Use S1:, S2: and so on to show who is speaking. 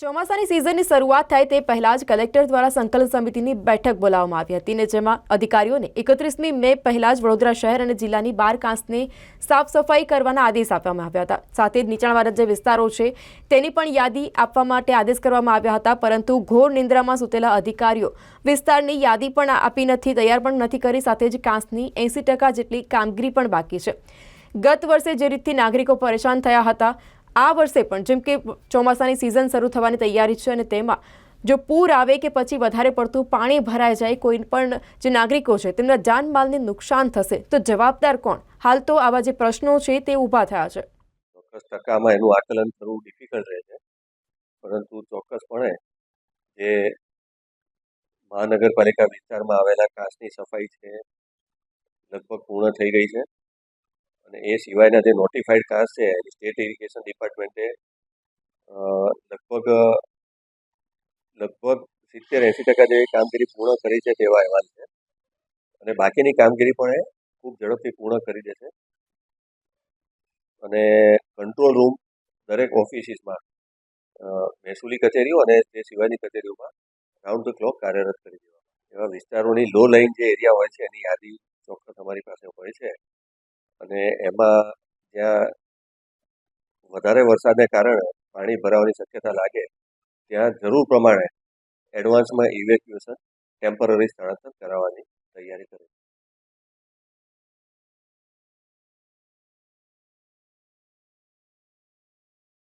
S1: ચોમાસાની સિઝનની શરૂઆત થાય તે પહેલા જ કલેક્ટર દ્વારા સંકલન સમિતિની બેઠક બોલાવવામાં આવી હતી અને જેમાં અધિકારીઓને એકત્રીસમી મે પહેલા જ વડોદરા શહેર અને જિલ્લાની બાર કાંસને સાફ સફાઈ કરવાના આદેશ આપવામાં આવ્યા હતા. સાથે જ નીચાણવાળા જે વિસ્તારો છે, તેની પણ યાદી આપવા માટે આદેશ કરવામાં આવ્યા હતા, પરંતુ ઘોર નિંદ્રામાં સૂતેલા અધિકારીઓ વિસ્તારની યાદી પણ આપી નથી, તૈયાર પણ નથી કરી, સાથે જ કાંસની એંસી ટકા જેટલી કામગીરી પણ બાકી છે. ગત વર્ષે જે રીતથી નાગરિકો પરેશાન થયા હતા આ વર્ષે પણ, જેમ કે ચોમાસાની સિઝન શરૂ થવાની તૈયારી છે અને તેમાં જો પૂર આવે કે પછી વધારે પડતું પાણી ભરાઈ જાય, કોઈ પણ જે નાગરિકો છે, તેમના જાનમાલને નુકસાન થશે, તો જવાબદાર કોણ? હાલ તો આવા જે પ્રશ્નો છે તે ઊભા થયા છે.
S2: ચોક્કસ ટકામાં એનું આકલન કરવું ડિફિકલ્ટ રહે છે. પરંતુ ચોક્કસપણે જે મહાનગરપાલિકા વિસ્તારમાં આવેલા કાચની સફાઈ છે, લગભગ પૂર્ણ થઈ ગઈ છે. અને એ સિવાયના જે નોટિફાઈડ કાસ્ટ છે, એની સ્ટેટ ઇરિગેશન ડિપાર્ટમેન્ટે લગભગ લગભગ સિત્તેર એંસી ટકા જેવી કામગીરી પૂર્ણ કરી છે તેવા અહેવાલ છે. અને બાકીની કામગીરી પણ એ ખૂબ ઝડપથી પૂર્ણ કરી દેશે. અને કંટ્રોલ રૂમ દરેક ઓફિસીસમાં મહેસૂલી કચેરીઓ અને તે સિવાયની કચેરીઓમાં રાઉન્ડ ધ ક્લોક કાર્યરત કરી દેવા એવા વિસ્તારોની લો લાઇન જે એરિયા હોય છે, એની યાદી ચોક્કસ અમારી પાસે હોય છે. અને એમાં જ્યાં વધારે વરસાદને કારણે પાણી ભરાવાની શક્યતા લાગે, ત્યાં જરૂર પ્રમાણે એડવાન્સમાં ઇવેક્યુએશન ટેમ્પરરી સ્થળાંતર કરાવવાની તૈયારી કરે છે.